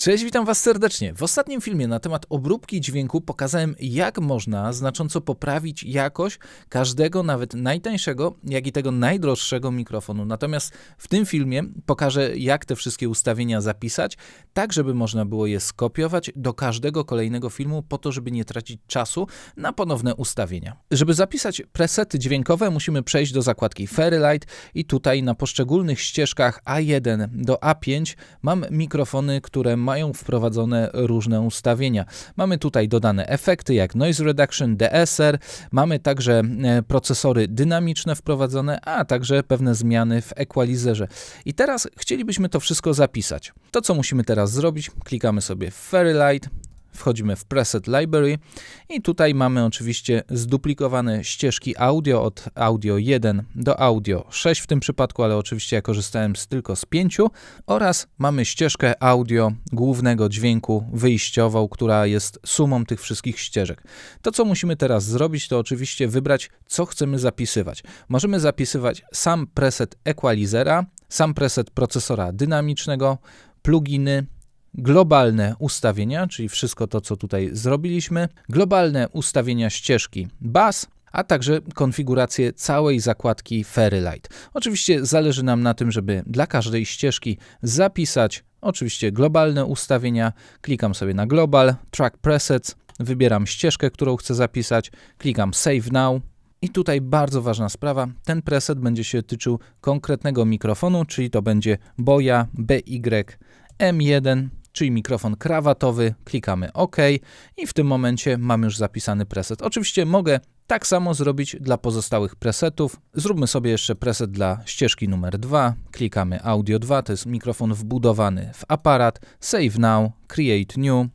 Cześć, witam Was serdecznie. W ostatnim filmie na temat obróbki dźwięku pokazałem, jak można znacząco poprawić jakość każdego, nawet najtańszego, jak i tego najdroższego mikrofonu. Natomiast w tym filmie pokażę, jak te wszystkie ustawienia zapisać, tak żeby można było je skopiować do każdego kolejnego filmu, po to, żeby nie tracić czasu na ponowne ustawienia. Żeby zapisać presety dźwiękowe, musimy przejść do zakładki Fairylight i tutaj na poszczególnych ścieżkach A1 do A5 mam mikrofony, które mają wprowadzone różne ustawienia. Mamy tutaj dodane efekty jak noise reduction, DSR, mamy także e, procesory dynamiczne wprowadzone, a także pewne zmiany w equalizerze. I teraz chcielibyśmy to wszystko zapisać. To co musimy teraz zrobić, klikamy sobie w Fairylight, Wchodzimy w Preset Library i tutaj mamy oczywiście zduplikowane ścieżki audio od audio 1 do audio 6 w tym przypadku, ale oczywiście ja korzystałem z tylko z 5 oraz mamy ścieżkę audio głównego dźwięku wyjściową, która jest sumą tych wszystkich ścieżek. To co musimy teraz zrobić to oczywiście wybrać co chcemy zapisywać. Możemy zapisywać sam preset equalizera, sam preset procesora dynamicznego, pluginy, globalne ustawienia, czyli wszystko to, co tutaj zrobiliśmy, globalne ustawienia ścieżki bas, a także konfigurację całej zakładki Fairylight. Oczywiście zależy nam na tym, żeby dla każdej ścieżki zapisać oczywiście globalne ustawienia. Klikam sobie na Global, Track Presets, wybieram ścieżkę, którą chcę zapisać, klikam Save Now. I tutaj bardzo ważna sprawa, ten preset będzie się tyczył konkretnego mikrofonu, czyli to będzie Boya BY M1 czyli mikrofon krawatowy, klikamy OK i w tym momencie mam już zapisany preset. Oczywiście mogę tak samo zrobić dla pozostałych presetów. Zróbmy sobie jeszcze preset dla ścieżki numer 2. Klikamy Audio 2, to jest mikrofon wbudowany w aparat. Save Now, Create New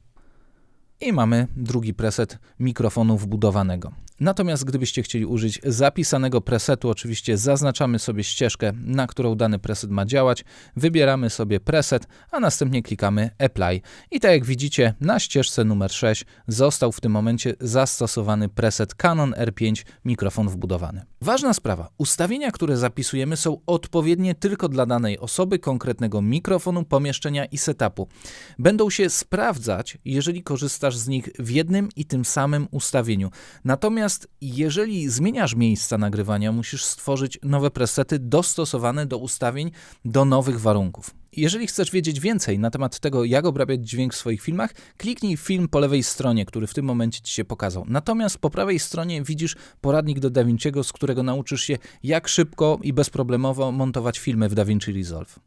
i mamy drugi preset mikrofonu wbudowanego. Natomiast gdybyście chcieli użyć zapisanego presetu, oczywiście zaznaczamy sobie ścieżkę, na którą dany preset ma działać, wybieramy sobie preset, a następnie klikamy Apply. I tak jak widzicie, na ścieżce numer 6 został w tym momencie zastosowany preset Canon R5 mikrofon wbudowany. Ważna sprawa, ustawienia, które zapisujemy są odpowiednie tylko dla danej osoby, konkretnego mikrofonu, pomieszczenia i setupu. Będą się sprawdzać, jeżeli korzystasz z nich w jednym i tym samym ustawieniu. Natomiast Natomiast jeżeli zmieniasz miejsca nagrywania, musisz stworzyć nowe presety dostosowane do ustawień, do nowych warunków. Jeżeli chcesz wiedzieć więcej na temat tego, jak obrabiać dźwięk w swoich filmach, kliknij film po lewej stronie, który w tym momencie Ci się pokazał. Natomiast po prawej stronie widzisz poradnik do DaVinciego, z którego nauczysz się, jak szybko i bezproblemowo montować filmy w DaVinci Resolve.